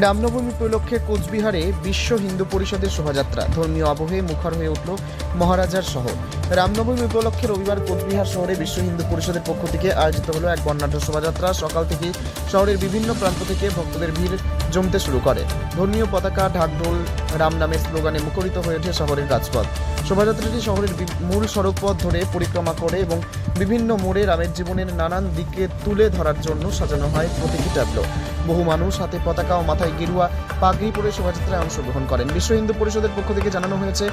রামনবমী উপলক্ষে কোচবিহারে বিশ্ব হিন্দু পরিষদের শোভাযাত্রা। ধর্মীয় আবহে মুখর হয়ে উঠল মহারাজার শহর। রামনবমী উপলক্ষে রবিবার কোচবিহার শহরে বিশ্ব হিন্দু পরিষদের পক্ষ থেকে আয়োজিত হলো এক বর্ণাঢ্য শোভাযাত্রা। সকাল থেকে শহরের বিভিন্ন প্রান্ত থেকে ভক্তদের ভিড় জমতে শুরু করে। ধর্মীয় পতাকা, ঢাকঢোল, রাম নামের স্লোগানে মুখরিত হয়ে ওঠে শহরের রাজপথ শোভাযাত্রাটি শহরের মূল সড়ক পথ ধরে পরিক্রমা করে এবং বিভিন্ন মোড়ে রামের জীবনের নানান দিকে তুলে ধরার জন্য সাজানো হয় প্রতীকী ট্যাবলো। বহু মানুষ হাতে পতাকা ও মাথায় গেরুয়া পাগড়ি পরে শোভাযাত্রায় অংশগ্রহণ করেন। বিশ্ব হিন্দু পরিষদের পক্ষ থেকে জানানো হয়েছে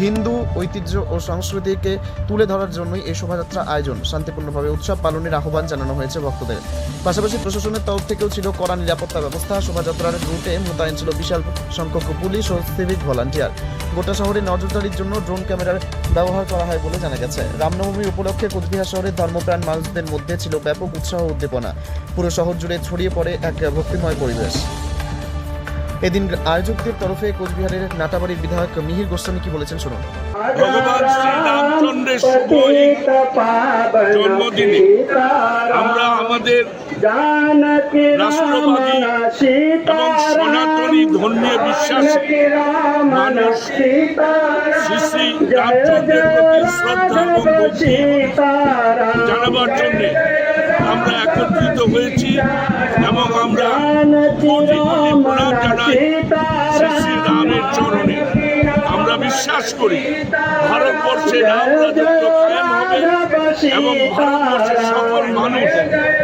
হিন্দু ঐতিহ্য ও সংস্কৃতিকে তুলে ধরার জন্যই এই শোভাযাত্রা আয়োজন। শান্তিপূর্ণভাবে উৎসব পালনের আহ্বান জানানো হয়েছে ভক্তদের। পাশাপাশি প্রশাসনের তরফ থেকেও ছিল কড়া নিরাপত্তা ব্যবস্থা। শোভাযাত্রার রুটে মোতায়েন ছিল বিশাল সংখ্যক পুলিশ ও সিভিক ভলান্টিয়ার। গোটা শহরে নজরদারির জন্য ড্রোন ক্যামেরার ব্যবহার করা হয় বলে জানা গেছে। রামনবমী উপলক্ষে কোচবিহার শহরের ধর্মপ্রাণ মানুষদের মধ্যে ছিল ব্যাপক উৎসাহ উদ্দীপনা। পুরো শহর জুড়ে ছড়িয়ে পড়ে এক ভক্তিময় পরিবেশ। এদিন আয়োজকদের তরফে কোচবিহারের নাটাবাড়ির বিধায়ক মিহির গোস্বামী কি বলেছেন শুনুন। ভগবান শ্রীরামচন্দ্রের শুভ জন্মদিনে আমরা আমাদের রাষ্ট্রবাদী এবং সনাতনী ধর্মীয় বিশ্বাসী মানুষ শ্রী শ্রী রামচন্দ্রের প্রতি শ্রদ্ধা এবং জানাবার জন্যে আমরা একত্রিত হয়েছি এবং আমরা কোটি কোটি বিশ্বাস করি ভারতবর্ষে কায়েম হবে এবং ভারতবর্ষের সকল মানুষ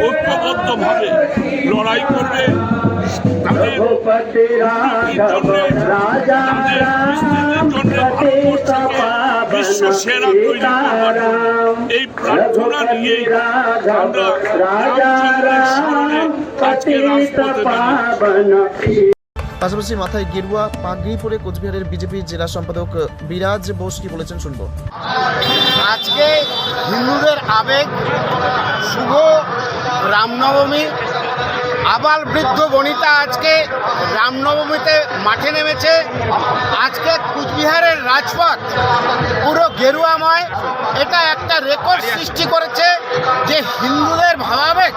ঐক্যবদ্ধভাবে লড়াই করবে। তাদের তাদের বিস্তৃতির জন্যে ভারতবর্ষকে বিশ্ব সেরা তৈরি করবার এই প্রার্থনা নিয়েই আমরা রামচন্দ্রের স্মরণে আজকে রাজপথে বেরিয়েছি। পাশাপাশি মাথায় গেরুয়া পাগড়ি পরে কোচবিহারের বিজেপি জেলা সম্পাদক বিরাজ বোস কি বলেছেন, শুনব। আজকে হিন্দুদের আবেগ, শুভ রামনবমী, আবাল বৃদ্ধ বনিতা আজকে রামনবমীতে মাঠে নেমেছে। আজকে কুচবিহারের রাজপথ পুরো গেরুয়াময়। এটা একটা রেকর্ড সৃষ্টি করেছে যে হিন্দুদের ভাবাবেগ।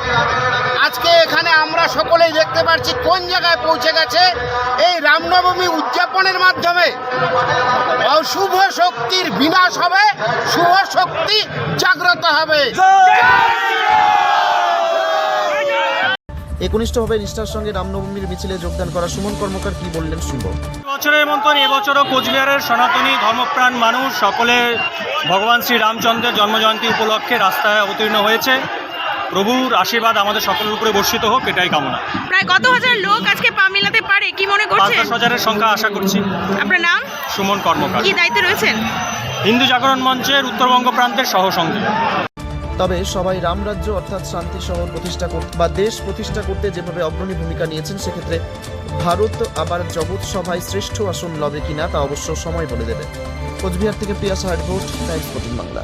আজকে এখানে আমরা সকলেই দেখতে পাচ্ছি কোন জায়গায় পৌঁছে গেছে এই রামনবমী উদযাপনের মাধ্যমে। অশুভ শক্তির বিনাশ হবে, শুভ শক্তি জাগ্রত হবে। একনিষ্ঠভাবে নিষ্ঠার সঙ্গে রামনবমীর মিছিলে যোগদান করা সুমন কর্মকার কি বললেন শুনব। বছরের মতন এবছরও কোচবিহারের সনাতনী ধর্মপ্রাণ মানুষ সকলে ভগবান শ্রী রামচন্দ্রের জন্মজয়ন্তী উপলক্ষে রাস্তায় অবতীর্ণ হয়েছে। প্রভুর আশীর্বাদ আমাদের সকলের উপরে বর্ষিত হোক এটাই কামনা। প্রায় কত হাজার লোক আজকে পা মিলাতে পারে কি মনে পাঁচ করছেন? দশ হাজারের সংখ্যা আশা করছি। আপনার নাম? সুমন কর্মকার। কি দায়িত্বে রয়েছেন? হিন্দু জাগরণ মঞ্চের উত্তরবঙ্গ প্রান্তের সহসঙ্গী তবে সবাই রামরাজ্য অর্থাৎ শান্তি শহর প্রতিষ্ঠা করতে বা দেশ প্রতিষ্ঠা করতে যেভাবে অগ্রণী ভূমিকা নিয়েছেন, সেক্ষেত্রে ভারত আবার জগৎ সভায় শ্রেষ্ঠ আসন লবে কিনা তা অবশ্য সময় বলে দেবে। কোচবিহার থেকে প্রিয়া প্রতিদিন বাংলা।